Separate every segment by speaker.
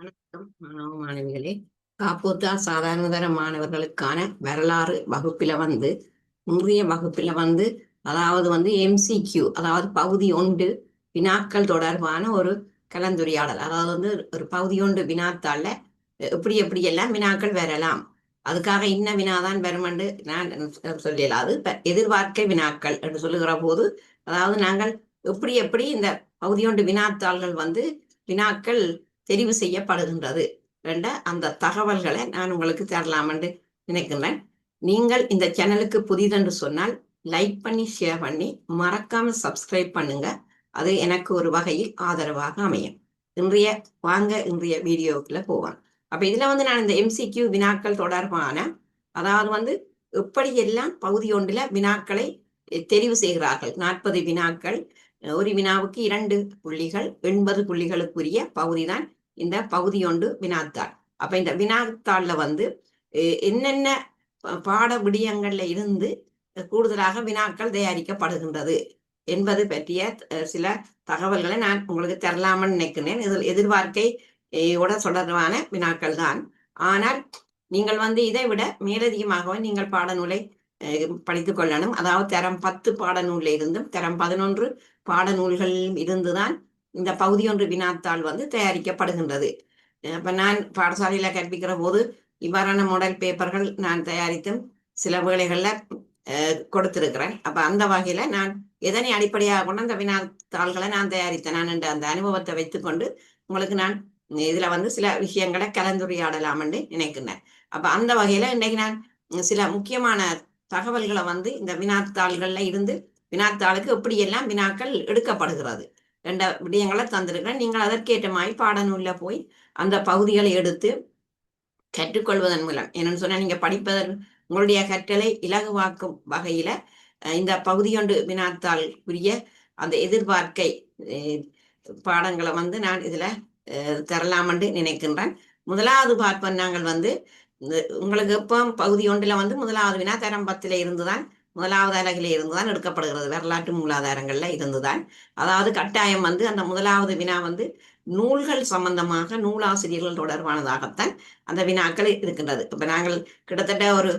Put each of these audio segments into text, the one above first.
Speaker 1: வணக்கம் மாணவ மாணவிகளே காப்போத்தா சாதாரணதர மாணவர்களுக்கான வரலாறு வகுப்பில வந்து இன்றைய வகுப்பில வந்து அதாவது வந்து எம்சிக்யூ அதாவது பகுதி ஒன்று வினாக்கள் தொடர்பான ஒரு கலந்துரையாடல். அதாவது வந்து ஒரு பகுதி ஒன்று வினாத்தாள்ல எப்படி எப்படி எல்லாம் வினாக்கள் வரலாம். அதுக்காக இன்ன வினாதான் வருமென்று நான் சொல்லல அது எதிர்பார்க்கை வினாக்கள் என்று சொல்லுகிற போது அதாவது நாங்கள் எப்படி எப்படி இந்த பகுதி ஒன்று வினாத்தாள்கள் வந்து வினாக்கள் தெரிவு செய்யப்படுகின்றது. என்ற அந்த தகவல்களை நான் உங்களுக்கு தரலாம் என்று நினைக்கின்றேன். நீங்கள் இந்த சேனலுக்கு புதிதென்று சொன்னால் லைக் பண்ணி ஷேர் பண்ணி மறக்காம சப்ஸ்கிரைப் பண்ணுங்க. அது எனக்கு ஒரு வகையில் ஆதரவாக அமையும். இன்றைய வாங்க இன்றைய வீடியோக்குள்ள போவான் அப்ப இதுல வந்து நான் இந்த எம்சிக்யூ வினாக்கள் தொடர்பான அதாவது வந்து எப்படியெல்லாம் பகுதி ஒன்றில் வினாக்களை தெரிவு செய்கிறார்கள். நாற்பது வினாக்கள் ஒரு வினாவுக்கு இரண்டு புள்ளிகள் எண்பது புள்ளிகளுக்குரிய பகுதி தான் இந்த பகுதியொண்டு வினாத்தாள். அப்ப இந்த வினாத்தாள்ல வந்து என்னென்ன ப- பாட விடியங்கள்ல இருந்து கூடுதலாக வினாக்கள் தயாரிக்கப்படுகின்றது என்பது பற்றிய சில தகவல்களை நான் உங்களுக்கு தரலாமன்னு நினைக்கிறேன் இதில் எதிர்பார்க்கை அஹ், தொடர்பான வினாக்கள் தான். ஆனால் நீங்கள் வந்து இதை விட மேலதிகமாகவே நீங்கள் பாடநூலை அஹ், படித்துக் கொள்ளணும். அதாவது தரம் பத்து பாடநூல்ல இருந்தும் தரம் பதினொன்று பாடநூல்களிலும் இருந்துதான் இந்த பகுதி ஒன்று வினாத்தாள் வந்து தயாரிக்கப்படுகின்றது. அப்ப நான் பாடசாலையில கற்பிக்கிற போது இவ்வாறான மாடல் பேப்பர்கள் நான் தயாரித்தும் சில வேளைகள்ல கொடுத்திருக்கிறேன். அப்ப அந்த வகையில நான் எதனை அடிப்படையாக கொண்டு அந்த வினாத்தாள்களை நான் தயாரித்தேன் நான் என்ற அந்த அனுபவத்தை வைத்துக்கொண்டு உங்களுக்கு நான் இதுல வந்து சில விஷயங்களை கலந்துரையாடலாம் என்று நினைக்கின்றேன். அப்ப அந்த வகையில இன்னைக்கு நான் சில முக்கியமான தகவல்களை வந்து இந்த வினாத்தாள்கள்ல இருந்து வினாத்தாளுக்கு எப்படியெல்லாம் வினாக்கள் எடுக்கப்படுகிறது. ரெண்ட விடயங்களை தந்திருக்கிறேன். நீங்கள் அதற்கேற்ற மாதிரி போய் அந்த பகுதிகளை எடுத்து கற்றுக்கொள்வதன் மூலம். என்னன்னு சொன்னால் நீங்கள் படிப்பதன் உங்களுடைய கற்றலை இலகுவாக்கும் வகையில் இந்த பகுதியொன்று வினாத்தால் உரிய அந்த எதிர்பார்க்கை பாடங்களை வந்து நான் இதில் தரலாம் என்று நினைக்கின்றேன். முதலாவது பார்ப்போம் நாங்கள் வந்து உங்களுக்கு எப்போ பகுதி ஒன்றில் வந்து முதலாவது வினா தரம் இருந்து தான் முதலாவது அலகில இருந்துதான் எடுக்கப்படுகிறது. வரலாற்று மூலாதாரங்கள்ல இருந்துதான். அதாவது கட்டாயம் வந்து அந்த முதலாவது வினா வந்து நூல்கள் சம்பந்தமாக நூலாசிரியர்கள் தொடர்பானதாகத்தான் அந்த வினாக்கள் இருக்கின்றது. இப்ப நாங்கள் கிட்டத்தட்ட ஒரு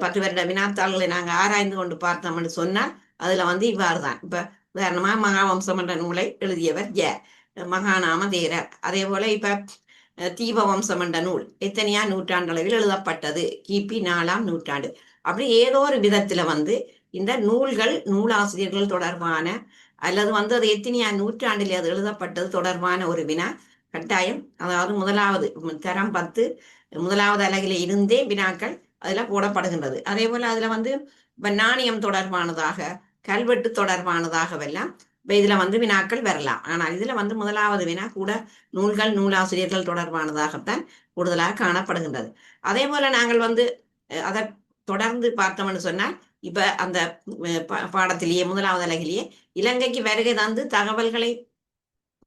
Speaker 1: பத்து வருட வினாத்தாள்களை நாங்கள் ஆராய்ந்து கொண்டு பார்த்தோம்னு சொன்னால் அதுல வந்து இவ்வாறு தான் இப்ப உதாரணமா மகாவம்சம் என்ற நூலை எழுதியவர் ஜ. மகாநாம தேரர் அதே போல இப்ப தீப தீபவம்சம் என்ற நூல் எத்தனையா நூற்றாண்டளவில் எழுதப்பட்டது? கிபி நாலாம் நூற்றாண்டு. அப்படி ஏதோ ஒரு விதத்துல வந்து இந்த நூல்கள் நூலாசிரியர்கள் தொடர்பான அல்லது வந்து அது எத்தனையா நூற்றாண்டில் அது எழுதப்பட்டது தொடர்பான ஒரு வினா கட்டாயம். அதாவது முதலாவது தரம் பத்து முதலாவது அலகில இருந்தே வினாக்கள் அதுல போடப்படுகின்றது. அதே போல அதுல வந்து நாணயம் தொடர்பானதாக கல்வெட்டு தொடர்பானதாகவெல்லாம் இப்ப இதுல வந்து வினாக்கள் வரலாம். ஆனால் இதுல வந்து முதலாவது வினா கூட நூல்கள் நூலாசிரியர்கள் தொடர்பானதாகத்தான் கூடுதலாக காணப்படுகின்றது. அதே போல நாங்கள் வந்து அதை தொடர்ந்து பார்த்தோம்னு சொன்னால் இப்ப அந்த பாடத்திலேயே முதலாவது அலகிலேயே இலங்கைக்கு வருகை தந்து தகவல்களை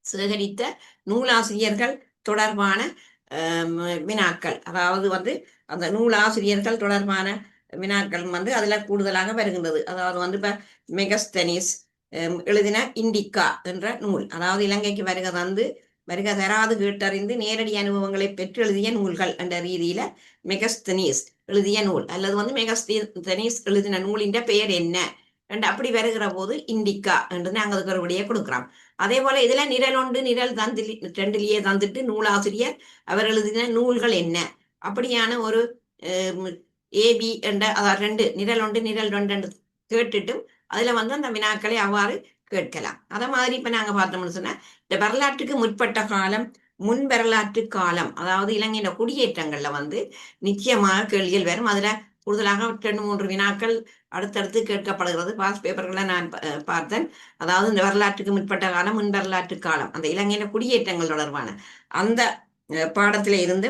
Speaker 1: சேகரித்த நூலாசிரியர்கள் தொடர்பான வினாக்கள். அதாவது வந்து அந்த நூலாசிரியர்கள் தொடர்பான வினாக்கள் வந்து அதுல கூடுதலாக வருகின்றது. அதாவது வந்து இப்ப மெகஸ்தனிஸ் எழுதின இண்டிகா என்ற நூல். அதாவது இலங்கைக்கு வருகை தந்து வருகை தராது கேட்டறிந்து நேரடி அனுபவங்களை பெற்று எழுதிய நூல்கள் என்ற ரீதியில மெகஸ்தனீஸ். எழுதிய நூல். அல்லது வந்து மெகஸ்தனீஸ் எழுதின நூலின் பெயர் என்ன? என்று அப்படி வருகிற போது இண்டிகா என்று நாங்கள் அதுக்கு ஒரு விடையை கொடுக்கிறோம். அதே போல இதுல நிரல் ஒன்று நிரல் தந்து ரெண்டிலேயே தந்துட்டு நூலாசிரியர் அவர் எழுதின நூல்கள் என்ன? அப்படியான ஒரு ஏபி என்ற அதாவது ரெண்டு நிரல் ஒன்று நிரல் ரெண்டு என்று கேட்டுட்டும் அதுல வந்து அந்த வினாக்களை அவ்வாறு கேட்கலாம். அதை மாதிரி இப்ப நாங்க பார்த்தோம்னு சொன்னா இந்த வரலாற்றுக்கு முற்பட்ட காலம் முன் வரலாற்று காலம் அதாவது இலங்கையின் குடியேற்றங்கள்ல வந்து நிச்சயமாக கேள்விகள் வரும். அதுல கூடுதலாக ரெண்டு மூன்று வினாக்கள் அடுத்தடுத்து கேட்கப்படுகிறது. பாஸ் பேப்பர்களை நான் பார்த்தேன். அதாவது இந்த வரலாற்றுக்கு முற்பட்ட காலம் முன் வரலாற்று காலம். அந்த இலங்கையில குடியேற்றங்கள் தொடர்பான அந்த அஹ், பாடத்தில இருந்து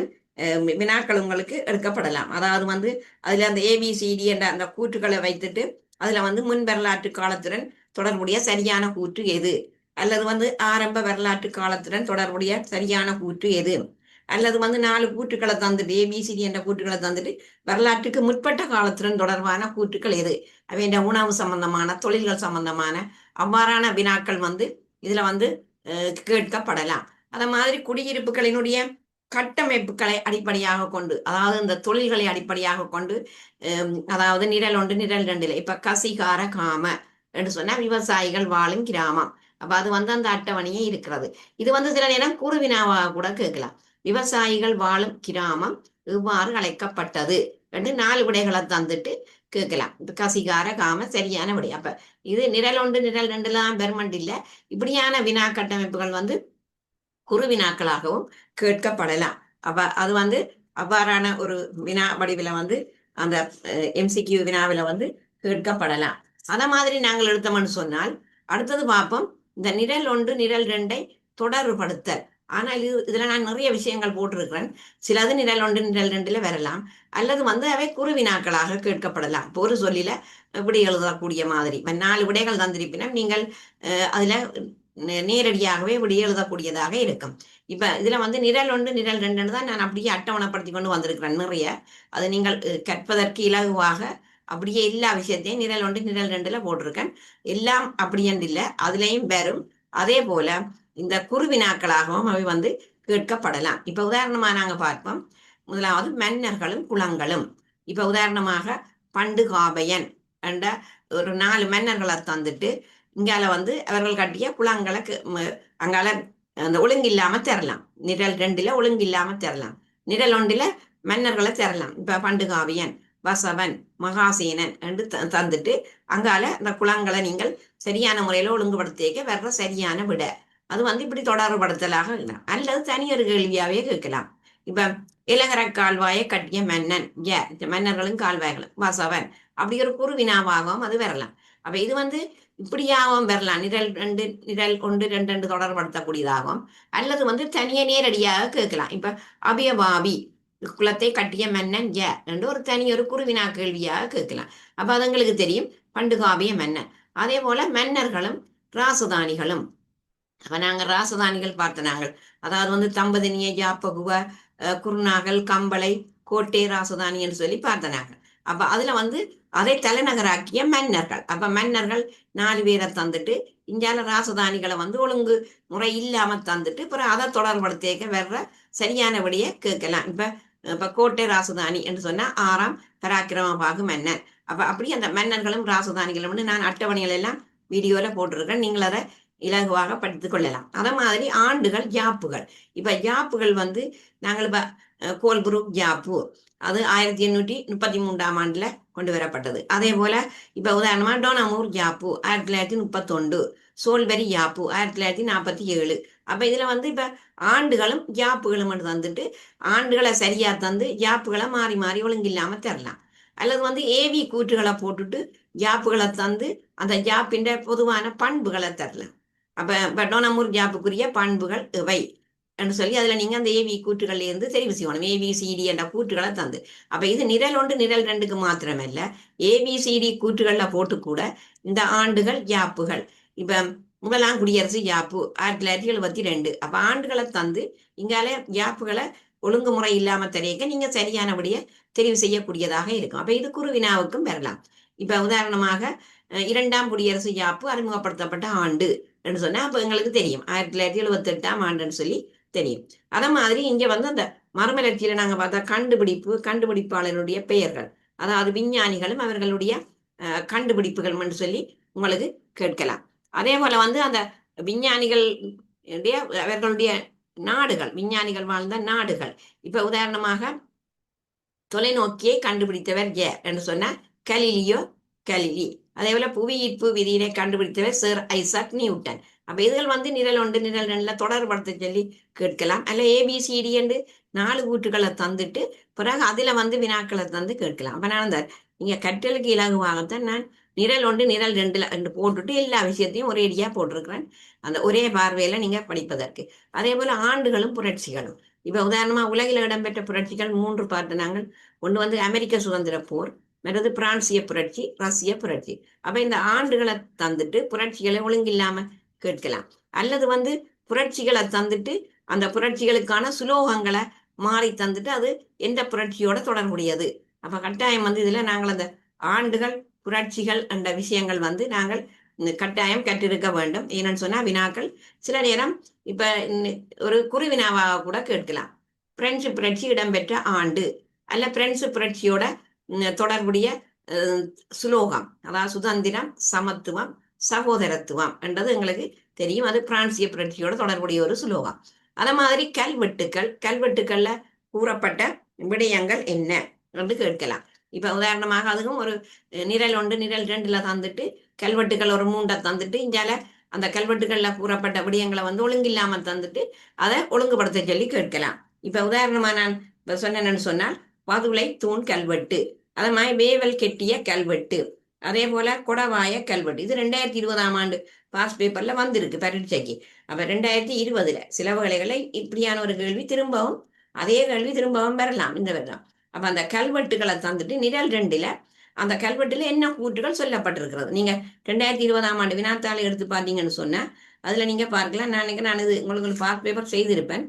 Speaker 1: வினாக்கள் உங்களுக்கு எடுக்கப்படலாம். அதாவது வந்து அதுல அந்த ஏபிசிடி என்ற அந்த கூற்றுக்களை வைத்துட்டு அதுல வந்து முன் வரலாற்று காலத்துடன் தொடர்புடைய சரியான கூற்று எது? அல்லது வந்து ஆரம்ப வரலாற்று காலத்துடன் தொடர்புடைய சரியான கூற்று எது? அல்லது வந்து நாலு கூற்றுக்களை தந்துட்டு ஏபிசிடி என்ற கூற்றுக்களை தந்துட்டு வரலாற்றுக்கு முற்பட்ட காலத்துடன் தொடர்பான கூற்றுக்கள் எது? அவையின் உணவு சம்பந்தமான தொழில்கள் சம்பந்தமான அவ்வாறான வினாக்கள் வந்து இதுல வந்து கேட்கப்படலாம். அத மாதிரி குடியிருப்புகளினுடைய கட்டமைப்புகளை அடிப்படையாக கொண்டு அதாவது இந்த தொழில்களை அடிப்படையாக கொண்டு அதாவது நிரல் ஒன்று நிரல் ரெண்டுல இப்ப கசிகார காம என்று சொன்னா விவசாயிகள் வாழும் கிராமம். அப்ப அது வந்து அந்த அட்டவணையே இருக்கிறது. இது வந்து சில நேரம் குருவினாவாக கூட கேட்கலாம். விவசாயிகள் வாழும் கிராமம் இவ்வாறு அழைக்கப்பட்டது ரெண்டு நாலு விடைகளை தந்துட்டு கேட்கலாம். இப்ப கசிகார காம சரியான விடை. அப்ப இது நிரல் ஒன்று நிரல் ரெண்டுலாம் பெர்மண்ட் இல்ல. இப்படியான வினா கட்டமைப்புகள் வந்து குறு வினாக்களாகவும் கேட்கப்படலாம். அப்ப அது வந்து அவ்வாறான ஒரு வினா வடிவில வந்து அந்த எம்சிக்யூ வினாவில வந்து கேட்கப்படலாம். அத மாதிரி நாங்கள் எடுத்தோம்னு சொன்னால் அடுத்தது பார்ப்போம். இந்த நிரல் ஒன்று நிரல் ரெண்டை தொடர்புபடுத்தல். ஆனால் இது இதுல நான் நிறைய விஷயங்கள் போட்டிருக்கிறேன். சிலது நிரல் ஒன்று நிரல் ரெண்டுல வரலாம். அல்லது வந்து அவை குறுவினாக்களாக கேட்கப்படலாம். இப்போ ஒரு சொல்லில இப்படி எழுதக்கூடிய மாதிரி. இப்ப நாலு விடைகள் தந்திருப்பினும் நீங்கள் அதில் அதுல நேரடியாகவே இப்படி எழுதக்கூடியதாக இருக்கும். இப்ப இதுல வந்து நிரல் ஒன்று நிரல் ரெண்டுன்னு தான் நான் அப்படியே அட்டவணைப்படுத்தி கொண்டு வந்திருக்கிறேன் நிறைய. அது நீங்கள் கற்பதற்கு இலகுவாக அப்படியே எல்லா விஷயத்தையும் நிரல் ஒன்று நிரல் ரெண்டுல போட்டிருக்கேன். எல்லாம் அப்படியென்று இல்லை. அதுலயும் வரும் அதே போல இந்த குருவினாக்களாகவும் அவை வந்து கேட்கப்படலாம். இப்ப உதாரணமா நாங்க பார்ப்போம். முதலாவது மன்னர்களும் குளங்களும் இப்ப உதாரணமாக பண்டு காபையன் என்ற ஒரு நாலு மன்னர்களை தந்துட்டு இங்கால வந்து அவர்கள் கட்டிய குளங்களை ம- அங்கால அந்த ஒழுங்கு இல்லாம தரலாம். நிரல் ரெண்டுல ஒழுங்கு இல்லாம தரலாம். நிரல் ஒன்றுல மன்னர்களை தரலாம். இப்ப பண்டு காவியன் வசவன் மகாசேனன் என்று த- தந்துட்டு அங்கால அந்த குளங்களை நீங்கள் சரியான முறையில ஒழுங்குபடுத்திக்க வர்ற சரியான விட. அது வந்து இப்படி தொடர்படுத்தலாக இருக்கலாம். அல்லது தனியொரு கேள்வியாவே கேட்கலாம். இப்ப இளகர கால்வாயை கட்டிய மன்னன் ஏ மன்னர்களும் கால்வாய்களும் வசவன் அப்படி ஒரு குருவினாவாகவும் அது வரலாம். அப்ப இது வந்து இப்படியாகவும் வரலாம். நிரல் ரெண்டு நிரல் ஒன்று ரெண்டு ரெண்டு தொடர்படுத்தக்கூடியதாகவும் அல்லது வந்து தனியே நேரடியாக கேட்கலாம். இப்ப அபியபாபி குலத்தை கட்டிய மன்னன் ஏ என்று ஒரு தனி ஒரு குருவினா கேள்வியாக கேட்கலாம். அப்ப அதுங்களுக்கு தெரியும் பண்டுகாவிய மன்னன். அதே போல மன்னர்களும் ராசதானிகளும். அப்ப நாங்க ராசதானிகள் பார்த்த நாங்கள் அதாவது வந்து தம்பதினிய ஜாப்பகுவ குருநாகல் கம்பளை கோட்டை ராசதானின்னு சொல்லி பார்த்த நாங்கள் அப்ப அதுல வந்து அதை தலைநகராக்கிய மன்னர்கள். அப்ப மன்னர்கள் நாலு பேரை தந்துட்டு இந்தியாவில் ராசதானிகளை வந்து ஒழுங்கு முறை இல்லாம தந்துட்டு அப்புறம் அதை தொடர்படுத்திக்க வர்ற சரியானபடியே கேட்கலாம். இப்ப இப்ப கோட்டை ராசதானி என்று சொன்னா ஆறாம் பராக்கிரமபாகு மன்னன் அப்ப அப்படி அந்த மன்னர்களும் ராசதானிகளும் நான் அட்டவணைகள் எல்லாம் வீடியோல போட்டிருக்கேன் நீங்கள் அதை இலகுவாக படித்துக் கொள்ளலாம். அதே மாதிரி ஆண்டுகள் யாப்புகள். இப்ப யாப்புகள் வந்து நாங்கள் இப்ப கோல்புரூக் ஜாப்பு அது ஆயிரத்தி எண்ணூற்றி முப்பத்தி மூன்றாம் ஆண்டுல கொண்டு வரப்பட்டது. அதே போல இப்ப உதாரணமா டோனாமூர் யாப்பு ஆயிரத்தி தொள்ளாயிரத்தி முப்பத்தொண்டு சோல்வரி யாப்பு ஆயிரத்தி தொள்ளாயிரத்தி நாற்பத்தி ஏழு. அப்போ இதில் வந்து இப்போ ஆண்டுகளும் கேப்புகளும் தந்துட்டு ஆண்டுகளை சரியாக தந்து கேப்புகளை மாறி மாறி ஒழுங்கில்லாமல் தரலாம் அல்லது வந்து ஏவி கூற்றுகளை போட்டுட்டு கேப்புகளை தந்து அந்த கேப்பின்ற பொதுவான பண்புகளை தரலாம் அப்போ இப்போ டோனமூர் கேப்புக்குரிய பண்புகள் இவை என்று சொல்லி அதில் நீங்கள் அந்த ஏவி கூற்றுகள்ல இருந்து தெரிவு செய்யணும் ஏபிசிடி என்ற கூற்றுகளை தந்து அப்போ இது நிரல் ஒன்று நிரல் ரெண்டுக்கு மாத்திரமல்ல ஏபிசிடி கூற்றுகளில் போட்டு கூட இந்த ஆண்டுகள் கேப்புகள் இப்போ முதலாம் குடியரசு யாப்பு. ஆயிரத்தி தொள்ளாயிரத்தி எழுபத்தி ரெண்டு. அப்ப ஆண்டுகளை தந்து இங்கால யாப்புகளை ஒழுங்குமுறை இல்லாம தெரியக்க நீங்க சரியானபடிய தெரிவு செய்யக்கூடியதாக இருக்கும். அப்ப இது குருவினாவுக்கும் வரலாம். இப்ப உதாரணமாக இரண்டாம் குடியரசு யாப்பு அறிமுகப்படுத்தப்பட்ட ஆண்டு என்று சொன்னா அப்ப எங்களுக்கு தெரியும். ஆயிரத்தி தொள்ளாயிரத்தி எழுபத்தி எட்டாம் ஆண்டுன்னு சொல்லி தெரியும். அத மாதிரி இங்க வந்து அந்த மறுமலர்ச்சியில நாங்க பார்த்தா கண்டுபிடிப்பு கண்டுபிடிப்பாளருடைய பெயர்கள் அதாவது விஞ்ஞானிகளும் அவர்களுடைய கண்டுபிடிப்புகள் என்று சொல்லி உங்களுக்கு கேட்கலாம். அதே போல வந்து அந்த விஞ்ஞானிகள் அவர்களுடைய நாடுகள் விஞ்ஞானிகள் வாழ்ந்த நாடுகள். இப்ப உதாரணமாக தொலைநோக்கியை கண்டுபிடித்தவர் ஏ என்று சொன்னா கலிலியோ கலிலி. அதே போல புவியீர்ப்பு விதியினை கண்டுபிடித்தவர் சர் ஐசக் நியூட்டன். அப்ப இதுகள் வந்து நிரல் ஒன்று நிரல் ரெண்டுல தொடர்படுத்த சொல்லி கேட்கலாம். அல்ல ஏபிசிடி என்று நாலு கூட்டுகளை தந்துட்டு பிறகு அதுல வந்து வினாக்களை தந்து கேட்கலாம். அப்ப நான் அந்த நீங்க கற்றலுக்கு இலகுவாகத்தான் நான் நிரல் ஒன்று நிரல் ரெண்டுல ரெண்டு போட்டுட்டு எல்லா விஷயத்தையும் ஒரேடியா போட்டிருக்கிறேன். அந்த ஒரே பார்வையில நீங்க படிப்பதற்கு. அதே போல ஆண்டுகளும் புரட்சிகளும். இப்ப உதாரணமா உலகில் இடம்பெற்ற புரட்சிகள் மூன்று பார்த்து நாங்கள். ஒன்று வந்து அமெரிக்க சுதந்திர போர் மற்றது பிரான்சிய புரட்சி ரஷ்ய புரட்சி. அப்ப இந்த ஆண்டுகளை தந்துட்டு புரட்சிகளை ஒழுங்கில்லாம கேட்கலாம். அல்லது வந்து புரட்சிகளை தந்துட்டு அந்த புரட்சிகளுக்கான சுலோகங்களை மாறி தந்துட்டு அது எந்த புரட்சியோட தொடர்புடையது? அப்ப கட்டாயம் வந்து இதுல நாங்கள் அந்த ஆண்டுகள் புரட்சிகள் என்ற விஷயங்கள் வந்து நாங்கள் இந்த கட்டாயம் கற்றிருக்க வேண்டும். ஏன்னு சொன்னா வினாக்கள் சில நேரம் இப்ப ஒரு குருவினாவாக கூட கேட்கலாம். பிரெஞ்சு புரட்சி இடம்பெற்ற ஆண்டு அல்ல பிரெஞ்சு புரட்சியோட தொடர்புடைய சுலோகம் அதாவது சுதந்திரம் சமத்துவம் சகோதரத்துவம் என்றது எங்களுக்கு தெரியும். அது பிரான்சிய புரட்சியோட தொடர்புடைய ஒரு சுலோகம். அத மாதிரி கல்வெட்டுக்கள் கல்வெட்டுக்கள்ல கூறப்பட்ட விடயங்கள் என்ன? என்று கேட்கலாம். இப்ப உதாரணமாக அதுக்கும் ஒரு நிரல் ஒன்று நிரல் ரெண்டுல தந்துட்டு கல்வெட்டுகள் ஒரு மூண்டை தந்துட்டு இஞ்சால அந்த கல்வெட்டுகள்ல கூறப்பட்ட விடயங்களை வந்து ஒழுங்கில்லாம தந்துட்டு அதை ஒழுங்குபடுத்த சொல்லி கேட்கலாம். இப்ப உதாரணமா நான் இப்ப சொன்னேன்னு சொன்னால் பதுளை தூண் கல்வெட்டு. அது மாதிரி வேவல் கெட்டிய கல்வெட்டு. அதே போல கொடவாய கல்வெட்டு. இது ரெண்டாயிரத்தி இருபதாம் ஆண்டு பாஸ் பேப்பர்ல வந்திருக்கு பரீட்சைக்கு. அப்ப ரெண்டாயிரத்தி இருபதுல சில வேளைகளை இப்படியான ஒரு கேள்வி திரும்பவும் அதே கேள்வி திரும்பவும் வரலாம். இந்த வருடம் அப்ப அந்த கல்வெட்டுகளை தந்துட்டு நிரல் ரெண்டுல அந்த கல்வெட்டுல என்ன கூற்றுகள் சொல்லப்பட்டிருக்கிறது? நீங்க ரெண்டாயிரத்தி இருபதாம் ஆண்டு வினாத்தாளை எடுத்து பார்த்தீங்கன்னு சொன்னா அதுல நீங்க பார்க்கலாம். நான் நான் இது உங்களுக்கு பாஸ் பேப்பர் செய்திருப்பேன்.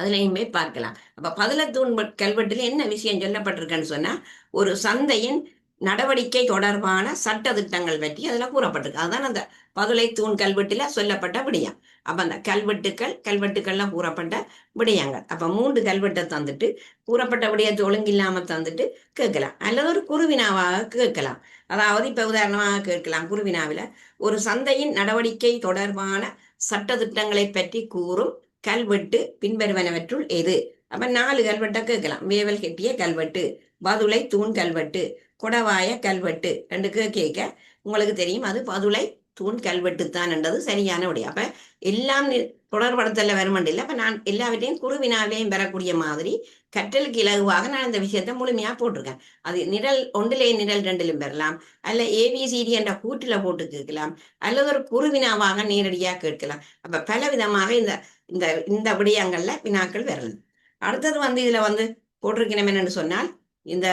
Speaker 1: அதுலயுமே பார்க்கலாம். அப்ப பதிலத்தூண் கல்வெட்டுல என்ன விஷயம் சொல்லப்பட்டிருக்குன்னு சொன்னா ஒரு சந்தையின் நடவடிக்கை தொடர்பான சட்ட திட்டங்கள் பற்றி அதுல கூறப்பட்டிருக்கு. அதுதான் அந்த பதுளை தூண் கல்வெட்டுல சொல்லப்பட்ட விடயம். அப்ப அந்த கல்வெட்டுக்கள் கல்வெட்டுக்கள்லாம் கூறப்பட்ட விடயங்கள். அப்ப மூன்று கல்வெட்டை தந்துட்டு கூறப்பட்ட விடயத்தை ஒழுங்கில்லாம தந்துட்டு கேட்கலாம். அல்லது ஒரு குருவினாவாக கேட்கலாம். அதாவது இப்ப உதாரணமாக கேட்கலாம். குருவினாவில ஒரு சந்தையின் நடவடிக்கை தொடர்பான சட்ட திட்டங்களை பற்றி கூறும் கல்வெட்டு பின்வருவனவற்றுள் எது? அப்ப நாலு கல்வெட்டை கேட்கலாம். வேவல் கெட்டிய கல்வெட்டு பதுளை தூண் கல்வெட்டு குடவாய கல்வெட்டு. ரெண்டு கேட்க உங்களுக்கு தெரியும் அது பதுளை தூண் கல்வெட்டு தான் என்றது சரியான உடைய அப்ப எல்லாம் தொடர்படுத்தல வருமண்டில்லை அப்ப நான் எல்லாவற்றையும் குருவினாலேயும் பெறக்கூடிய மாதிரி கற்றலுக்கு இலகுவாக நான் இந்த விஷயத்த முழுமையா போட்டிருக்கேன். அது நிரல் ஒன்றிலே நிரல் ரெண்டிலும் பெறலாம். அல்ல ஏபிசிடி என்ற கூட்டுல போட்டு கேட்கலாம். அல்லது ஒரு குருவினாவாக நேரடியா கேட்கலாம். அப்ப பல விதமாக இந்த இந்த இந்த விடயங்கள்ல வினாக்கள் வரலாம். அடுத்தது வந்து இதுல வந்து போட்டிருக்கணும் என்னன்னு சொன்னால் இந்த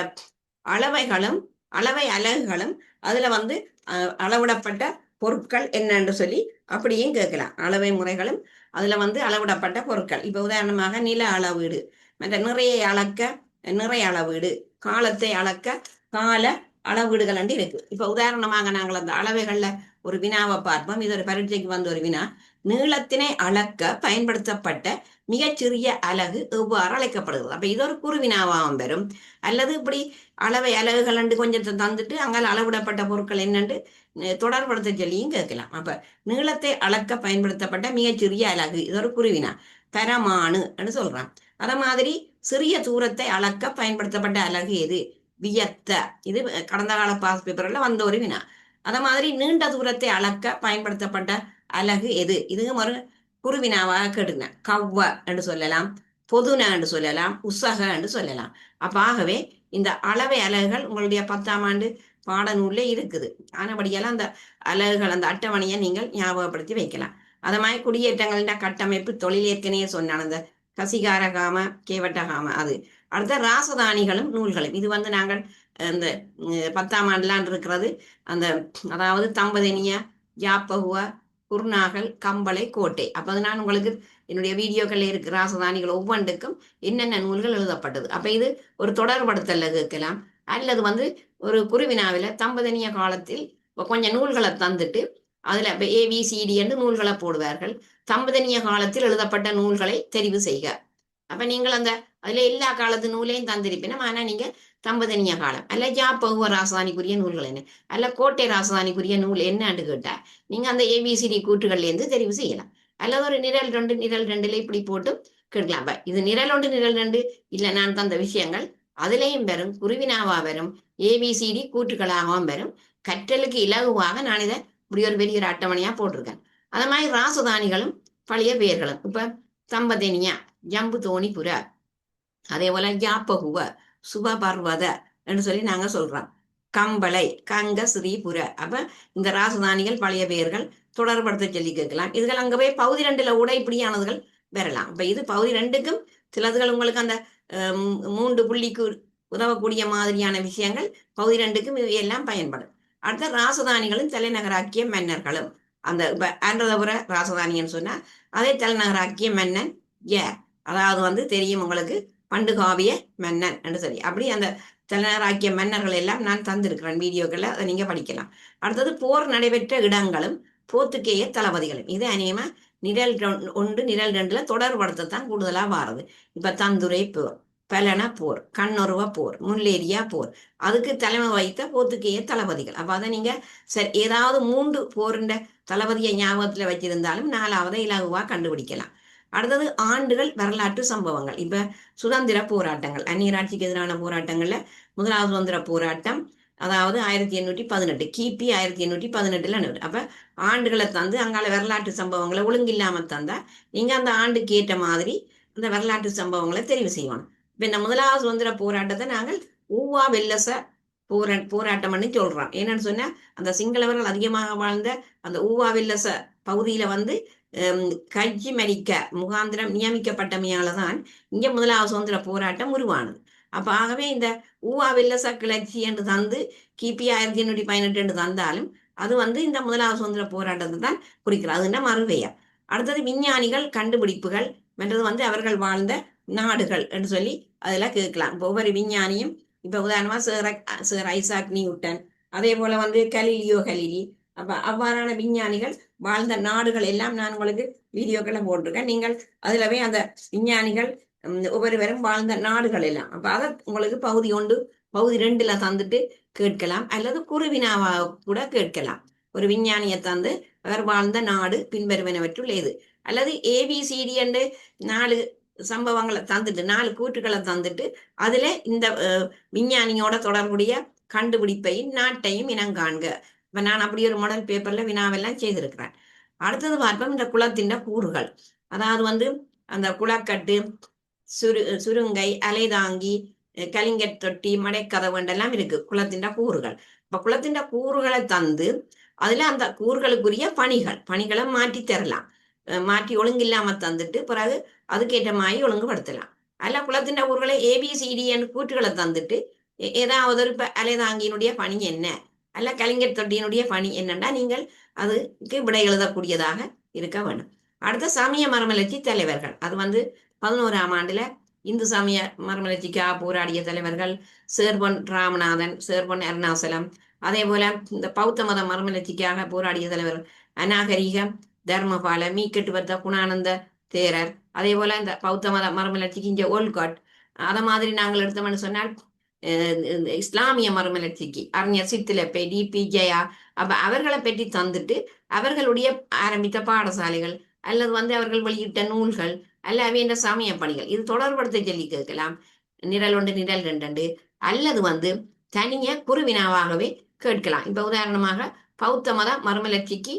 Speaker 1: அளவைகளும் அளவை அலகுகளும் அதுல வந்து அளவிடப்பட்ட பொருட்கள் என்னன்னு சொல்லி அப்படியும் கேட்கலாம். அளவை முறைகளும் அதுல வந்து அளவிடப்பட்ட பொருட்கள். இப்ப உதாரணமாக நில அளவீடு. மற்ற நிறைய அளக்க நிறைய அளவீடு காலத்தை அளக்க கால அளவீடுகள் இருக்கு. இப்ப உதாரணமாக நாங்கள் அந்த அளவைகள்ல ஒரு வினாவை பார்ப்போம். இது ஒரு பரீட்சைக்கு வந்த ஒரு வினா. நீளத்தினை அளக்க பயன்படுத்தப்பட்ட மிகச்சிறிய அலகு எவ்வாறு அழைக்கப்படுகிறது? அப்ப இது ஒரு குறுவினாவாகவும் பெறும் அல்லது இப்படி அளவை அலகுகள் என்று கொஞ்சம் தந்துட்டு அங்கால அளவிடப்பட்ட பொருட்கள் என்னென்று தொடர்படுத்த சொல்லியும் கேட்கலாம். அப்ப நீளத்தை அளக்க பயன்படுத்தப்பட்ட மிகச்சிறிய அலகு இது ஒரு குருவினா பரமானு சொல்றான். அத மாதிரி சிறிய தூரத்தை அளக்க பயன்படுத்தப்பட்ட அலகு எது? வியத்த இது கடந்த கால பாஸ் பேப்பர்ல வந்த ஒரு வினா. அத மாதிரி நீண்ட தூரத்தை அளக்க பயன்படுத்தப்பட்ட அலகு எது? இதுவும் ஒரு குருவினாவாக கெடுங்க. கவ்வ என்று சொல்லலாம். பொதுன என்று சொல்லலாம். உசக என்று சொல்லலாம். அப்ப ஆகவே இந்த அளவை அலகுகள் உங்களுடைய பத்தாம் ஆண்டு பாடநூல்ல இருக்குது. ஆனபடியெல்லாம் அந்த அலகுகள் அந்த அட்டவணையை நீங்கள் ஞாபகப்படுத்தி வைக்கலாம். அத மாதிரி குடியேற்றங்களின் கட்டமைப்பு தொழில் ஏற்கனவே சொன்னான். அந்த கசிகாரகாம கேவட்டகாம அது. அடுத்த ராசதானிகளும் நூல்களும். இது வந்து நாங்கள் இந்த பத்தாம் ஆண்டுலான் இருக்கிறது. அந்த அதாவது தம்பதனிய யாப்பகுவ குருநாகல் கம்பளை கோட்டை. அப்ப நான் உங்களுக்கு என்னுடைய வீடியோக்கள் இருக்கு ராசதானிகள் ஒவ்வொன்றுக்கும் என்னென்ன நூல்கள் எழுதப்பட்டது. அப்ப இது ஒரு தொடர்படுத்தல இருக்கலாம். அல்லது வந்து ஒரு குருவினாவில தம்பதனிய காலத்தில் கொஞ்சம் நூல்களை தந்துட்டு அதுல ஏபிசிடி என்று நூல்களை போடுவார்கள். தம்பதனிய காலத்தில் எழுதப்பட்ட நூல்களை தெரிவு செய்க. அப்ப நீங்கள் அந்த அதுல எல்லா காலத்து நூலையும் தந்திருப்பினும் ஆனா நீங்க தம்பதனிய காலம். அல்ல ஜாப்பகுவ ராசதானிக்குரிய நூல்கள் என்ன? அல்ல கோட்டை ராசதானிக்குரிய நூல் என்னன்னு கேட்டா நீங்க அந்த ஏபிசிடி கூற்றுகள்லேருந்து தெரிவு செய்யலாம். அல்லது ஒரு நிரல் ரெண்டு நிரல் ரெண்டுல இப்படி போட்டு கேட்கலாம். இது நிரல் ஒன்று நிரல் ரெண்டு இல்ல நான் தந்த விஷயங்கள் அதுலேயும் பெறும் குருவினாவா வரும் ஏபிசிடி கூற்றுகளாகவும் வரும் கற்றலுக்கு இலகுவாக நான் இதை இப்படி ஒரு பெரிய ஒரு அட்டவணையா போட்டிருக்கேன். அது மாதிரி ராசதானிகளும் பழைய பெயர்களும். இப்ப சம்பதனியா ஜம்பு தோணிபுர அதே போல ஜாப்பகுவ சுபபர்வத என்று சொல்லி நாங்க சொல்றோம். கம்பளை கங்க ஸ்ரீபுர. அப்ப இந்த ராசதானிகள் பழைய பெயர்கள் தொடர்படுத்த சொல்லி கேட்கலாம். இதுகள் அங்க போய் பகுதி ரெண்டுல கூட இப்படியானதுகள் வரலாம். இப்ப இது பகுதி ரெண்டுக்கும் சிலதுகள் உங்களுக்கு அந்த மூன்று புள்ளிக்கு உதவக்கூடிய மாதிரியான விஷயங்கள் பகுதி ரெண்டுக்கும் எல்லாம் பயன்படும். அடுத்த ராசதானிகளும் தலைநகராக்கிய மன்னர்களும். அந்த ஆன்றதபுர ராசதானின்னு சொன்னா அதே தலைநகராக்கிய மன்னன் ஏ அதாவது வந்து தெரியும் உங்களுக்கு பண்டுகாவிய மன்னன் என்று சரி அப்படி அந்த தலைநகராக்கிய மன்னர்கள் எல்லாம் நான் தந்திருக்கிறேன் வீடியோக்களை அதை நீங்க படிக்கலாம். அடுத்தது போர் நடைபெற்ற இடங்களும் போத்துக்கேய தளபதிகளும். இது அநேகமா நிரல் ரெண்- ஒன்று நிரல் ரெண்டுல தொடர்படுத்தத்தான் கூடுதலா வாருது. இப்ப தந்துரை போர் பலன போர் கண்ணுருவ போர் முல்லேரியா போர். அதுக்கு தலைமை வைத்த போத்துக்கேய தளபதிகள். அப்ப அதை நீங்க சரி ஏதாவது மூன்று போருண்ட தளபதியை ஞாபகத்துல வச்சிருந்தாலும் நாலாவதை இலகுவா கண்டுபிடிக்கலாம். அடுத்தது ஆண்டுகள் வரலாற்று சம்பவங்கள். இப்ப சுதந்திர போராட்டங்கள் அந்நியராட்சிக்கு எதிரான போராட்டங்கள்ல முதலாவது சுதந்திர போராட்டம் அதாவது ஆயிரத்தி எண்ணூற்றி பதினெட்டு கிபி ஆயிரத்தி எண்ணூற்றி பதினெட்டுல நடக்குது. அப்ப ஆண்டுகளை தந்து அங்கால வரலாற்று சம்பவங்களை ஒழுங்கில்லாம தந்தா நீங்க அந்த ஆண்டுக்கு ஏற்ற மாதிரி அந்த வரலாற்று சம்பவங்களை தெரிவு செய்யணும். இப்ப இந்த முதலாவது சுதந்திர போராட்டத்தை நாங்கள் ஊவா வெல்லச போரா போராட்டம்னு சொல்றோம். என்னன்னு சொன்னா அந்த சிங்களவர்கள் அதிகமாக வாழ்ந்த அந்த ஊவா வெல்லச பகுதியில வந்து கட்சி மரிக்க முகாந்திரம் நியமிக்கப்பட்டமையால தான் இங்கே முதலாவது சுதந்திர போராட்டம் உருவானது. அப்ப ஆகவே இந்த ஊவா வெல்லச கிளர்ச்சி என்று தந்து கிபி ஆயிரத்தி எண்ணூற்றி பதினெட்டு என்று தந்தாலும் அது வந்து இந்த முதலாவது சுதந்திர போராட்டத்தை தான் குறிக்கிறது. அதுன்னா மறுவையா? அடுத்தது விஞ்ஞானிகள் கண்டுபிடிப்புகள் மற்றது வந்து அவர்கள் வாழ்ந்த நாடுகள் என்று சொல்லி அதில் கேட்கலாம். இப்போ ஒவ்வொரு விஞ்ஞானியும் இப்போ உதாரணமாக சேர சேர் ஐசாக் நியூட்டன் அதே போல வந்து கலீலியோ கலிலி அப்ப அவ்வாறான விஞ்ஞானிகள் வாழ்ந்த நாடுகள் எல்லாம் நான் உங்களுக்கு வீடியோக்களை போட்டிருக்கேன். நீங்கள் அதுல போய் அந்த விஞ்ஞானிகள் ஒவ்வொருவரும் வாழ்ந்த நாடுகள் எல்லாம். அப்ப அதை உங்களுக்கு பகுதி ஒன்று பகுதி ரெண்டுல தந்துட்டு கேட்கலாம். அல்லது குருவினாவா கூட கேட்கலாம். ஒரு விஞ்ஞானியை தந்து அவர் வாழ்ந்த நாடு பின்வருவனவற்றுள் எது அல்லது ஏபிசிடி என்று நாலு சம்பவங்களை தந்துட்டு நாலு கூற்றுகளை தந்துட்டு அதுல இந்த விஞ்ஞானியோட தொடர்புடைய கண்டுபிடிப்பையும் நாட்டையும் இனம் காண்க. நான் அப்படி ஒரு மாடல் பேப்பர்ல வினாவெல்லாம் செய்திருக்கிறேன். அடுத்தது பார்ப்போம் இந்த குளத்தின் கூறுகள். அதாவது வந்து அந்த குளக்கட்டு சுரு சுருங்கை அலைதாங்கி அஹ் கலிங்கட் தொட்டி மடைக்கதவுண்டெல்லாம் இருக்கு குளத்தின் கூறுகள். இப்ப குளத்தின் கூறுகளை தந்து அதுல அந்த கூறுகளுக்குரிய பணிகள் பணிகளை மாற்றி தரலாம். மாற்றி ஒழுங்கில்லாம தந்துட்டு பிறகு அதுக்கேற்ற மாதிரி ஒழுங்குபடுத்தலாம். அல்ல குளத்தின் கூறுகளை ஏபிசிடி கூற்றுகளை தந்துட்டு ஏதாவது ஒரு இப்ப அலைதாங்கியினுடைய பணி என்ன? அல்ல கலைஞர் தொட்டியினுடைய பணி என்னன்னா நீங்கள் அதுக்கு விடை எழுதக்கூடியதாக இருக்க வேண்டும். அடுத்த சமய மரமலர்ச்சி தலைவர்கள். அது வந்து பதினோராம் ஆண்டுல இந்து சமய மரமலர்ச்சிக்காக போராடிய தலைவர்கள் சேர்பொன் ராமநாதன் சேர்பொன் அருணாசலம் அதே போல இந்த பௌத்த மத மரமலர்ச்சிக்காக போராடிய தலைவர் அநாகரிக தர்மபால மீக்கெட்டுவத்த குணானந்த தேரர் அதே போல இந்த பௌத்த மத மரமலர்ச்சிக்கு இங்கே ஓல்காட். அதை மாதிரி நாங்கள் எடுத்தோம்னு சொன்னால் இஸ்லாமிய மறுமலர்ச்சிக்கு அறிஞர் சித்திலப்பை டிபி ஜெயா அப்ப அவர்களை பற்றி தந்துட்டு அவர்களுடைய ஆரம்பித்த பாடசாலைகள் அல்லது வந்து அவர்கள் வெளியிட்ட நூல்கள் அல்ல அவையின்ற சமய பணிகள் இது தொடர்படுத்த சொல்லி கேட்கலாம். நிரல் ஒன்று நிரல் ரெண்டு அல்லது வந்து தனிய குருவினாவாகவே கேட்கலாம். இப்ப உதாரணமாக பௌத்த மத மறுமலர்ச்சிக்கு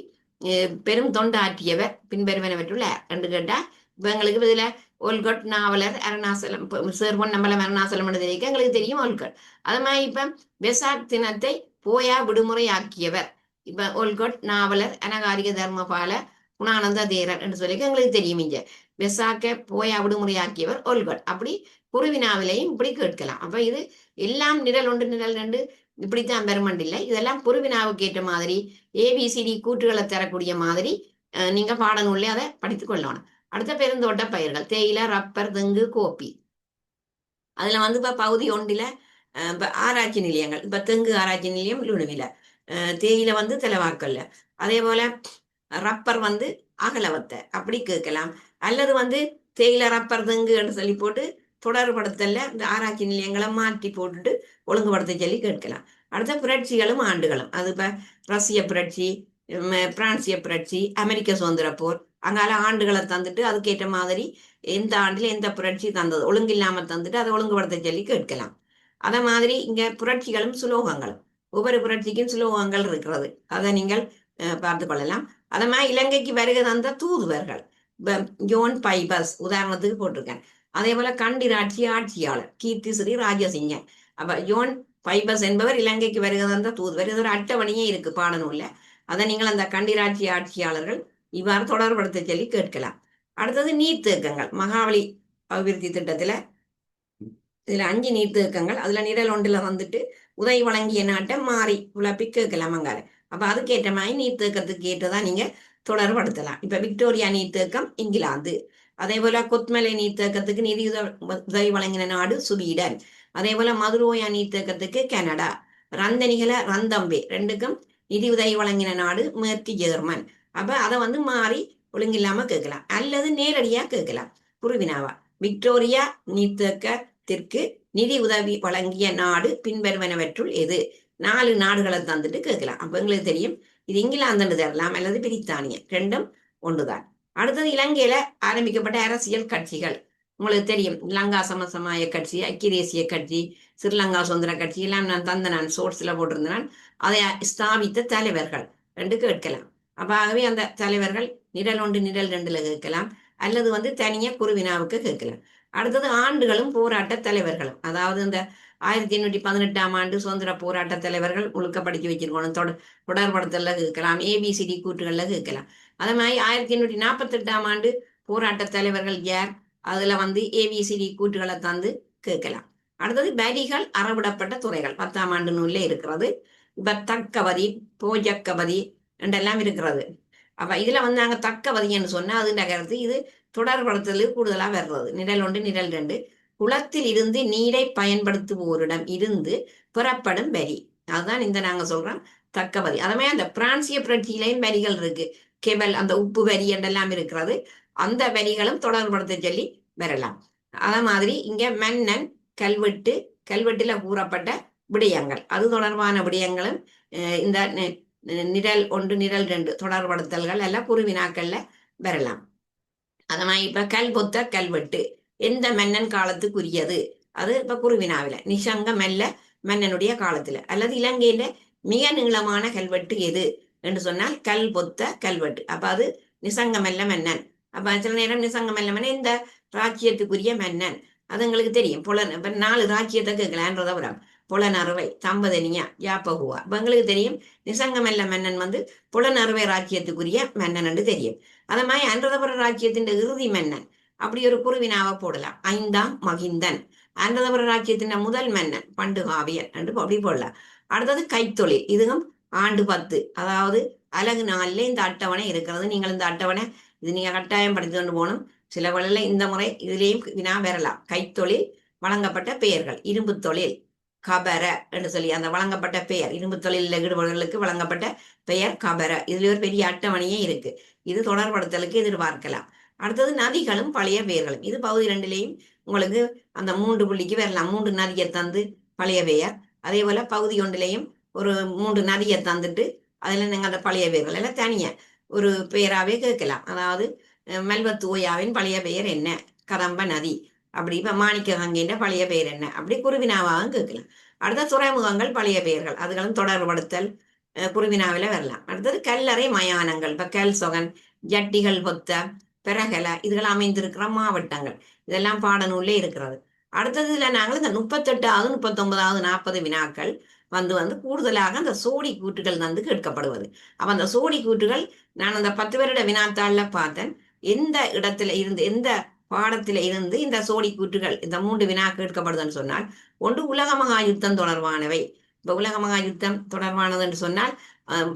Speaker 1: பெரும் தொண்டாற்றியவர் பின்வருவனவற்றுள்ள என்று கேட்டா இப்ப எங்களுக்கு இதுல ஓல்கட் நாவலர் அருணாசலம் இப்ப சேர் பொன்னம்பலம் அருணாசலம் எழுதியிருக்க எங்களுக்கு தெரியும் ஓல்கட் அது மாதிரி இப்ப வெசாக் தினத்தை போயா விடுமுறையாக்கியவர். இப்ப ஓல்கட் நாவலர் அனகாரிக தர்மபால குணானந்த தேரர் என்று சொல்லி எங்களுக்கு தெரியும் இங்க. வெசாக்க போயா விடுமுறையாக்கியவர் ஓல்கட் அப்படி குருவினாவிலையும் இப்படி கேட்கலாம். அப்ப இது எல்லாம் நிரல் ஒன்று நிரல் ரெண்டு இப்படித்தான் பெருமண்ட் இல்லை. இதெல்லாம் குருவினாவுக்கு ஏற்ற மாதிரி ஏபிசிடி கூற்றுகளை தரக்கூடிய மாதிரி நீங்க பாடநூல்ல அதை படித்துக் கொள்ளணும். அடுத்த பெருந்தோட்ட பயிர்கள். தேயிலை ரப்பர் தெங்கு கோப்பி. அதுல வந்து இப்ப பகுதி ஒன்றில் இப்போ இப்ப ஆராய்ச்சி நிலையங்கள். இப்ப தெங்கு ஆராய்ச்சி நிலையம் லுணுவில தேயிலை வந்து தெலவாக்கல்ல. அதே போல ரப்பர் வந்து அகலவத்தை. அப்படி கேட்கலாம். அல்லது வந்து தேயிலை ரப்பர் தெங்குன்னு சொல்லி போட்டு தொடர்படுத்தல இந்த ஆராய்ச்சி நிலையங்களை மாற்றி போட்டுட்டு ஒழுங்குபடுத்த சொல்லி கேட்கலாம். அடுத்த புரட்சிகளும் ஆண்டுகளும். அது இப்ப ரஷ்ய புரட்சி பிரான்சிய புரட்சி அமெரிக்க சுதந்திர போர் அங்கால ஆண்டுகளை தந்துட்டு அதுக்கேற்ற மாதிரி எந்த ஆண்டில் எந்த புரட்சி தந்தது? ஒழுங்கில்லாம தந்துட்டு அதை ஒழுங்குபடுத்த சொல்லி கேட்கலாம். அதே மாதிரி இங்க புரட்சிகளும் சுலோகங்களும். ஒவ்வொரு புரட்சிக்கும் சுலோகங்கள் இருக்கிறது. அதை நீங்கள் பார்த்து கொள்ளலாம். அதே மாதிரி இலங்கைக்கு வருகை தந்த தூதுவர்கள். ஜோன் பைபஸ் உதாரணத்துக்கு போட்டிருக்கேன் அதே போல கண்டிராட்சி ஆட்சியாளர் கீர்த்தி ஸ்ரீ ராஜசிங்கன் அப்ப ஜோன் பைபஸ் என்பவர் இலங்கைக்கு வருகை தந்த தூதுவர். இது ஒரு அட்டவணையே இருக்கு பாடநூல்ல. அதை நீங்கள் அந்த கண்டிராட்சி ஆட்சியாளர்கள் இவ்வாறு தொடர்படுத்த சொல்லி கேட்கலாம். அடுத்தது நீர்த்தேக்கங்கள். மகாவலி அபிவிருத்தி திட்டத்துல இதுல அஞ்சு நீர்த்தேக்கங்கள். அதுல நிரல் ஒன்றுல வந்துட்டு உதவி வழங்கிய நாட்டை மாறி குழப்பி கேட்கலாம் அங்கால அப்ப அதுக்கேற்ற மாதிரி நீர்த்தேக்கத்துக்கு ஏற்றதா நீங்க தொடர்படுத்தலாம் இப்ப விக்டோரியா நீர்த்தேக்கம் இங்கிலாந்து. அதே போல கொத்மலை நீர்த்தேக்கத்துக்கு நிதி உத- உதவி வழங்கின நாடு சுவீடன். அதே போல மதுரோயா நீர்த்தேக்கத்துக்கு கனடா. ரந்தனிகளை ரந்தம்பே. ரெண்டுக்கும் நிதி உதவி வழங்கின நாடு மேற்கு ஜெர்மன். அப்ப அதை வந்து மாறி ஒழுங்கில்லாம கேட்கலாம். அல்லது நேரடியா கேட்கலாம். குருவினாவா? விக்டோரியா நீத்தக்கத்திற்கு நிதி உதவி வழங்கிய நாடு பின்வருவனவற்றுள் எது? நாலு நாடுகளை தந்துட்டு கேட்கலாம். அப்ப எங்களுக்கு தெரியும். இது இங்கிலாந்து தரலாம் அல்லது பிரித்தானியா. ரெண்டும் ஒன்றுதான். அடுத்தது இலங்கையில ஆரம்பிக்கப்பட்ட அரசியல் கட்சிகள். உங்களுக்கு தெரியும். லங்கா சமசமாய கட்சி ஐக்கிய தேசிய கட்சி ஸ்ரீலங்கா சுதந்திர கட்சி எல்லாம் நான் தந்த நான் சோர்ஸ்ல போட்டிருந்தேன் அதை ஸ்தாபித்த தலைவர்கள். ரெண்டு கேட்கலாம். அப்போ ஆகவே அந்த தலைவர்கள் நிரல் ஒன்று நிரல் ரெண்டுல கேட்கலாம். அல்லது வந்து தனியா குருவினாவுக்கு கேட்கலாம். அடுத்தது ஆண்டுகளும் போராட்ட தலைவர்களும். அதாவது இந்த ஆயிரத்தி எண்ணூற்றி பதினெட்டாம் ஆண்டு சுதந்திர போராட்ட தலைவர்கள் முழுக்க வச்சிருக்கணும். தொட தொடர்படுத்தல கேட்கலாம். ஏபிசிடி கூற்றுகள்ல கேட்கலாம். அதே மாதிரி ஆயிரத்தி எண்ணூற்றி நாற்பத்தி எட்டாம் ஆண்டு போராட்ட தலைவர்கள் யார்? அதுல வந்து ஏபிசிடி கூற்றுகளை தந்து கேட்கலாம். அடுத்தது வரிகள் அறவிடப்பட்ட துறைகள். பத்தாம் ஆண்டு நூல்ல இருக்கிறது. இப்ப தக்கவதி போஜக்கவதி என்றெல்லாம் இருக்கிறது. அப்ப இதுல வந்து நாங்க தக்கவதின்னு சொன்னா அது நகர்த்து இது தொடர்படுத்தல் கூடுதலா வர்றது. நிரல் ஒன்று நிரல் ரெண்டு. குளத்தில் இருந்து நீரை பயன்படுத்துவோரிடம் இருந்து புறப்படும் வரி. அதுதான் இந்த நாங்க சொல்றோம் தக்கவதி அதே அந்த பிரான்சிய புரட்சியிலையும் வரிகள் இருக்கு. கெவல் அந்த உப்பு வரி என்றெல்லாம் இருக்கிறது. அந்த வரிகளும் தொடர்படுத்த சொல்லி வரலாம். அதே மாதிரி இங்க மன்னன் கல்வெட்டு கல்வெட்டுல கூறப்பட்ட விடயங்கள். அது தொடர்பான விடயங்களும் இந்த நிரல் ஒன்று நிரல் ரெண்டு தொடர்படுத்தல்கள் எல்லாம் குருவினாக்கள்ல வரலாம். அத மாதிரி இப்ப கல்பொத்த கல்வெட்டு எந்த மன்னன் காலத்துக்குரியது? அது இப்ப குருவினாவில நிஷங்க மெல்ல மன்னனுடைய காலத்துல. அல்லது இலங்கையில மிக நீளமான கல்வெட்டு எது? என்று சொன்னால் கல் பொத்த கல்வெட்டு அப்ப அது நிசங்கமெல்ல மன்னன். அப்ப சில நேரம் நிசங்கமெல்ல மன்னன் இந்த ராஜ்யத்துக்குரிய மன்னன்? அது எங்களுக்கு தெரியும். புலன் இப்ப நாலு ராஜ்யத்தை கேட்கலான்றத வரும். புலனறுவை தம்பதனியா யாப்பகுவா. இப்ப எங்களுக்கு தெரியும் நிசங்கமல்ல மன்னன் வந்து புலனறுவை ராஜ்யத்துக்குரிய மன்னன் என்று தெரியும். அத மாதிரி அன்றதபுர ராஜ்யத்தின் இறுதி மன்னன். அப்படி ஒரு குருவினாவை போடலாம். ஐந்தாம் மகிந்தன். அன்றதபுர ராஜ்யத்தின் முதல் மன்னன் பண்டுகாவியன் என்று அப்படி போடலாம். அடுத்தது கைத்தொழில். இதுவும் ஆண்டு பத்து. அதாவது அழகு நாளில் இந்த அட்டவணை இருக்கிறது. நீங்கள் இந்த அட்டவணை இது நீங்க கட்டாயம் படித்து கொண்டு போகணும். சில வழியில இந்த முறை இதுலேயும் வினா பெறலாம். கைத்தொழில் வழங்கப்பட்ட பெயர்கள். இரும்பு தொழில். கபர என்று சொல்லி அந்த வழங்கப்பட்ட பெயர் இரும்பு தொழிலில் ஈடுபடுவர்களுக்கு வழங்கப்பட்ட பெயர் கபர. இதுல ஒரு பெரிய அட்டவணையே இருக்கு. இது தொடர்படுத்தலுக்கு எதிர்பார்க்கலாம். அடுத்தது நதிகளும் பழைய பெயர்களும் இது பகுதி ரெண்டுலேயும் உங்களுக்கு அந்த மூன்று புள்ளிக்கு வரலாம். மூன்று நதியை தந்து பழைய பெயர் அதே போல பகுதி ஒன்றிலையும் ஒரு மூன்று நதியை தந்துட்டு அதில் நீங்கள் அந்த பழைய பெயர்கள் எல்லாம் தனியாக ஒரு பெயராகவே கேட்கலாம். அதாவது மெல்வத்தூயாவின் பழைய பெயர் என்ன? கதம்ப நதி. அப்படி இப்ப மாணிக்க கங்கைன்ற பழைய பெயர் என்ன? அப்படி குருவினாவாகவும் கேட்கலாம். அடுத்த துறைமுகங்கள் பழைய பெயர்கள். அதுகளும் தொடர்படுத்தல் குருவினாவில வரலாம். அடுத்தது கல்லறை மயானங்கள். இப்ப கல் சொகன் ஜட்டிகள் பொத்த பிறகல இதுகள் அமைந்திருக்கிற மாவட்டங்கள். இதெல்லாம் பாடநூல்ல இருக்கிறது. அடுத்தது இதில் நாங்கள் இந்த முப்பத்தெட்டாவது முப்பத்தொன்பதாவது நாற்பது வினாக்கள் வந்து வந்து கூடுதலாக அந்த சோடி கூற்றுகள் வந்து கேட்கப்படுவது. அப்ப அந்த சோடி கூற்றுகள் நான் அந்த பத்து வருட வினாத்தாள்ல பார்த்தேன். எந்த இடத்துல இருந்து எந்த பாடத்தில இருந்து இந்த சோடி கூற்றுகள் இந்த மூன்று வினா கேட்கப்படுதுன்னு சொன்னால் ஒன்று உலக மகா யுத்தம் தொடர்பானவை. இப்ப உலக மகா யுத்தம் தொடர்பானது என்று சொன்னால்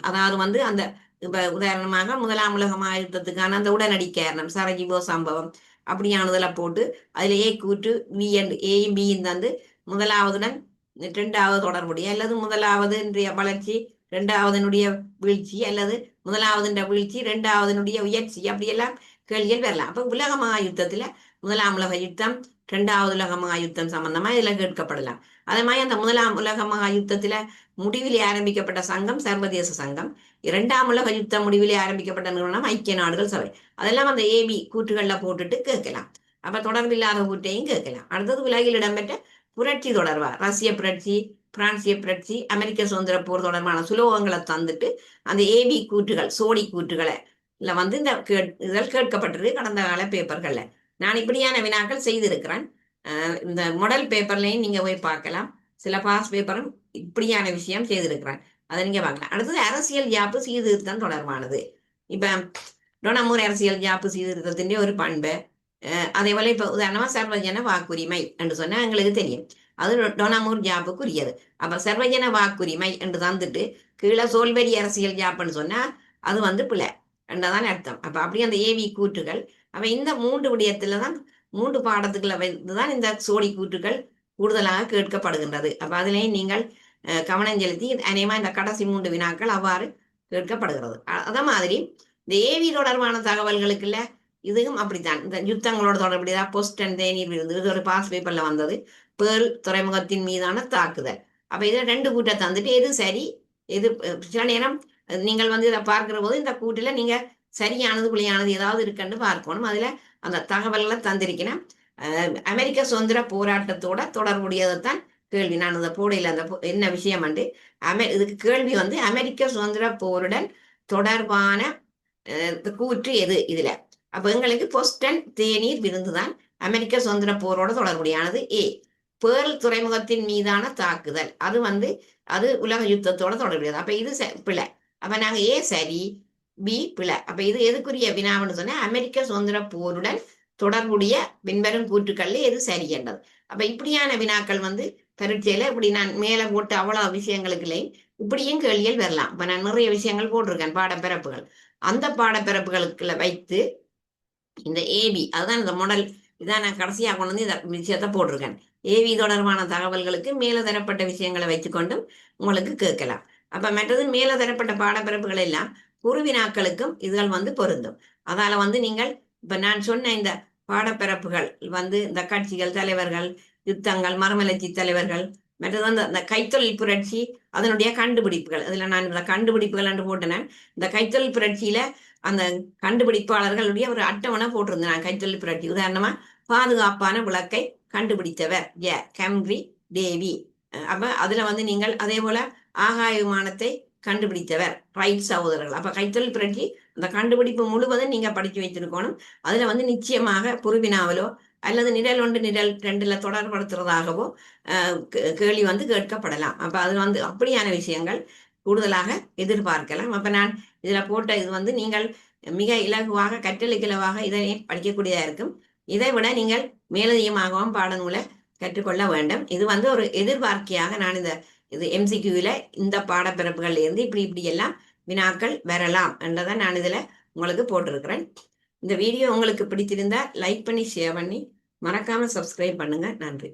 Speaker 1: அதாவது வந்து அந்த இப்ப உதாரணமாக முதலாம் உலக மகா யுத்தத்துக்கான அந்த உடனடி காரணம் சரஜீவோ சம்பவம் அப்படியானதுல போட்டு அதுல ஏ கூற்று வி அண்ட் ஏயும் பியும் தந்து முதலாவதுடன் இரண்டாவது தொடர்புடைய அல்லது முதலாவது வளர்ச்சி இரண்டாவதனுடைய வீழ்ச்சி அல்லது முதலாவதுன்ற வீழ்ச்சி இரண்டாவதனுடைய உயர்ச்சி அப்படியெல்லாம் கேள்விகள் வரலாம். அப்ப உலக மகாயுத்தத்துல முதலாம் உலக யுத்தம் இரண்டாவது உலக மகாயுத்தம் சம்பந்தமா இதுல கேட்கப்படலாம். அதே மாதிரி அந்த முதலாம் உலக மகாயுத்தத்துல முடிவிலே ஆரம்பிக்கப்பட்ட சங்கம் சர்வதேச சங்கம். இரண்டாம் உலக யுத்த முடிவிலே ஆரம்பிக்கப்பட்ட நிறுவனம் ஐக்கிய நாடுகள் சபை. அதெல்லாம் அந்த ஏபி கூற்றுகள்ல போட்டுட்டு கேட்கலாம். அப்ப தொடர்பில்லாத கூட்டையும் கேட்கலாம். அடுத்தது உலகில் இடம்பெற்ற புரட்சி தொடர்பா? ரஷ்ய புரட்சி பிரான்சிய புரட்சி அமெரிக்க சுதந்திர போர் தொடர்பான சுலோகங்களை தந்துட்டு அந்த ஏபி கூற்றுகள் சோடி கூற்றுகளை வந்து இந்த இதழ் கேட்கப்பட்டிருக்கு கடந்த கால பேப்பர்களில் நான் இப்படியான வினாக்கள் செய்திருக்கிறேன். இந்த மொடல் பேப்பர்லையும் நீங்கள் போய் பார்க்கலாம். சில பாஸ் பேப்பரும் இப்படியான விஷயம் செய்திருக்கிறேன். அதை நீங்கள் பார்க்கலாம். அடுத்தது அரசியல் ஜாப்பு சீர்திருத்தம் தொடர்பானது. இப்போ டொனமூர் அரசியல் ஜாப்பு சீர்திருத்தத்தின் ஒரு பண்பு. அதே போல இப்போ உதாரணமாக சர்வஜன வாக்குரிமை என்று சொன்னால் எங்களுக்கு தெரியும். அது டொனாமூர் ஜாப்புக்குரியது. அப்போ சர்வஜன வாக்குரிமை என்று தந்துட்டு கீழே சோல்வெரி அரசியல் ஜாப்புன்னு சொன்னால் அது வந்து பிள்ளை என்றதான் அர்த்தம். அப்ப அப்படியே அந்த ஏவி கூற்றுகள் அவ இந்த மூன்று விடயத்துல தான் மூன்று பாடத்துக்குள்ள வந்துதான் இந்த சோடி கூற்றுகள் கூடுதலாக கேட்கப்படுகின்றது. அப்ப அதுலேயும் நீங்கள் கவனம் செலுத்தி அநேகமா இந்த கடைசி மூன்று வினாக்கள் அவ்வாறு கேட்கப்படுகிறது. அத மாதிரி இந்த ஏவி தொடர்பான தகவல்களுக்குள்ள இதுவும் அப்படித்தான். இந்த யுத்தங்களோட தொடர்புடையதா போஸ்ட் அண்ட் தேநீர் விருந்து இது ஒரு பாஸ் பேப்பர்ல வந்தது. பேர் துறைமுகத்தின் மீதான தாக்குதல். அப்ப இதை ரெண்டு கூட்டம் தந்துட்டு எது சரி எது சில நேரம் நீங்கள் வந்து இதை பார்க்கிற போது இந்த கூட்டில் நீங்க சரியானது பிள்ளையானது ஏதாவது இருக்குன்னு பார்க்கணும். அதுல அந்த தகவல்களை தந்திருக்கிறேன். அமெரிக்க சுதந்திர போராட்டத்தோட தொடர்புடையதைத்தான் கேள்வி. நான் அந்த போடையில் அந்த என்ன விஷயம் வந்து அமெ இதுக்கு கேள்வி வந்து அமெரிக்க சுதந்திர போருடன் தொடர்பான கூற்று எது இதுல? அப்ப எங்களுக்கு பொஸ்டன் தேநீர் விருந்துதான் அமெரிக்க சுதந்திர போரோட தொடர்புடையானது. ஏ பேர்ல் துறைமுகத்தின் மீதான தாக்குதல். அது வந்து அது உலக யுத்தத்தோட தொடர்புடையது. அப்ப இது பிள்ளை அப்ப நாங்க ஏ சரி? பி பிழை. அப்ப இது எதுக்குரிய வினாவுன்னு சொன்னா அமெரிக்க சுதந்திர போருடன் தொடர்புடைய பின்வரும் கூற்றுக்கள்ல எது சரி என்றது அப்ப இப்படியான வினாக்கள் வந்து பரீட்சையில இப்படி நான் மேல போட்டு அவ்வளவு விஷயங்களுக்குலையும் இப்படியும் கேள்விகள் வரலாம். இப்ப நான் நிறைய விஷயங்கள் போட்டிருக்கேன் பாடப்பிறப்புகள். அந்த பாடப்பிறப்புகளுக்குள்ள வைத்து இந்த ஏபி அதுதான் இந்த முடல் இதான் நான் கடைசியாக கொண்டு வந்து இந்த விஷயத்த போட்டிருக்கேன். ஏவி தொடர்பான தகவல்களுக்கு மேலே தரப்பட்ட விஷயங்களை வச்சுக்கொண்டும் உங்களுக்கு கேட்கலாம். அப்ப மற்றது மேல தரப்பட்ட பாடப்பிறப்புகள் எல்லாம் குருவினாக்களுக்கும் இதுகள் வந்து பொருந்தும். அதால வந்து நீங்கள் இப்ப நான் சொன்ன இந்த பாடப்பிறப்புகள் வந்து இந்த கட்சிகள் தலைவர்கள் யுத்தங்கள் மரமலர்ச்சி தலைவர்கள் மற்றது வந்து அந்த கைத்தொழில் புரட்சி அதனுடைய கண்டுபிடிப்புகள். அதுல நான் இந்த கண்டுபிடிப்புகள் என்று போட்டேன் இந்த கைத்தொழில் புரட்சியில அந்த கண்டுபிடிப்பாளர்களுடைய ஒரு அட்டவணை போட்டிருந்தேன் நான் கைத்தொழில் புரட்சி. உதாரணமா பாதுகாப்பான விளக்கை கண்டுபிடித்தவர் ஏ. கம்ரி டேவி அப்ப அதுல வந்து நீங்கள் அதே போல ஆகாய விமானத்தை கண்டுபிடித்தவர். ரைட் சகோதரர்கள். அப்ப கைத்தொழில் புரட்சி அந்த கண்டுபிடிப்பு முழுவதும் நீங்க படிச்சு வைத்திருக்கணும். அதுல வந்து நிச்சயமாக புருவினாவலோ அல்லது நிழல் ஒன்று நிழல் ரெண்டுல தொடர்படுத்துறதாகவோ கே- கேள்வி வந்து கேட்கப்படலாம். அப்ப அதுல வந்து அப்படியான விஷயங்கள் கூடுதலாக எதிர்பார்க்கலாம். அப்ப நான் இதுல போட்ட இது வந்து நீங்கள் மிக இலகுவாக கற்றலுக்கு இலவாக இதை படிக்கக்கூடியதா இருக்கும். இதை விட நீங்கள் மேலதிகமாகவும் பாடங்களை கற்றுக்கொள்ள வேண்டும். இது வந்து ஒரு எதிர்பார்க்கையாக நான் இந்த இது எம்சிக்யூவில் இந்த பாடப்பிறப்புகள்லேருந்து இப்படி இப்படி எல்லாம் வினாக்கள் வரலாம் என்றதை நான் இதில் உங்களுக்கு போட்டிருக்கிறேன். இந்த வீடியோ உங்களுக்கு பிடித்திருந்தா லைக் பண்ணி ஷேர் பண்ணி மறக்காமல் சப்ஸ்கிரைப் பண்ணுங்கள் நன்றி.